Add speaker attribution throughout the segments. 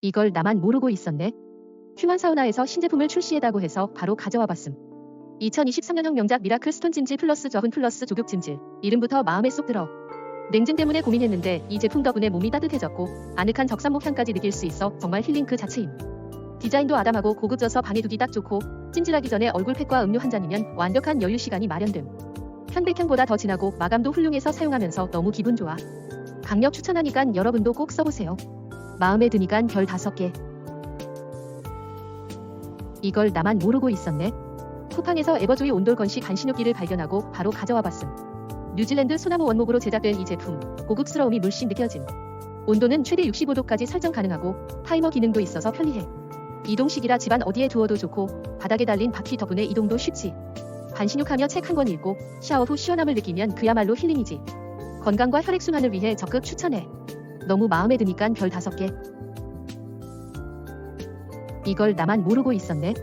Speaker 1: 이걸 나만 모르고 있었네. 휴먼 사우나에서 신제품을 출시했다고 해서 바로 가져와 봤음. 2023년형 명작 미라클 스톤 찜질 플러스 저분 플러스 조격 찜질. 이름부터 마음에 쏙 들어. 냉증 때문에 고민했는데 이 제품 덕분에 몸이 따뜻해졌고 아늑한 적산목 향까지 느낄 수 있어 정말 힐링 그 자체임. 디자인도 아담하고 고급져서 방에 두기 딱 좋고 찜질하기 전에 얼굴 팩과 음료 한 잔이면 완벽한 여유 시간이 마련됨. 편백향보다 더 진하고 마감도 훌륭해서 사용하면서 너무 기분 좋아. 강력 추천하니깐 여러분도 꼭 써보세요. 마음에 드니깐 별 5개. 이걸 나만 모르고 있었네. 쿠팡에서 에버조이 온돌 건식 간신욕기를 발견하고 바로 가져와 봤음. 뉴질랜드 소나무 원목으로 제작된 이 제품, 고급스러움이 물씬 느껴짐. 온도는 최대 65도까지 설정 가능하고 타이머 기능도 있어서 편리해. 이동식이라 집안 어디에 두어도 좋고 바닥에 달린 바퀴 덕분에 이동도 쉽지. 간신욕하며 책 한 권 읽고 샤워 후 시원함을 느끼면 그야말로 힐링이지. 건강과 혈액순환을 위해 적극 추천해. 너무 마음에 드니깐 별 5개. 이걸 나만 모르고 있었네.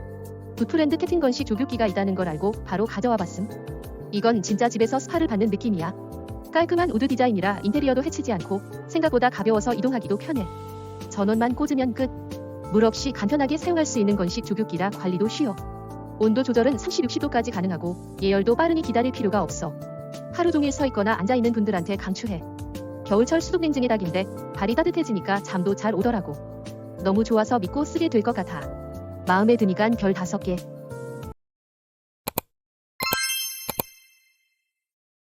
Speaker 1: 굿프렌드 태팅 건식 조교기가 있다는 걸 알고 바로 가져와 봤음. 이건 진짜 집에서 스파를 받는 느낌이야. 깔끔한 우드 디자인이라 인테리어도 해치지 않고 생각보다 가벼워서 이동하기도 편해. 전원만 꽂으면 끝. 물 없이 간편하게 사용할 수 있는 건식 조교기라 관리도 쉬워. 온도 조절은 30, 60도까지 가능하고 예열도 빠르니 기다릴 필요가 없어. 하루 종일 서 있거나 앉아 있는 분들한테 강추해. 겨울철 수도 냉증의 닭인데 발이 따뜻해지니까 잠도 잘 오더라고. 너무 좋아서 믿고 쓰게 될 것 같아. 마음에 드니깐 별 5개.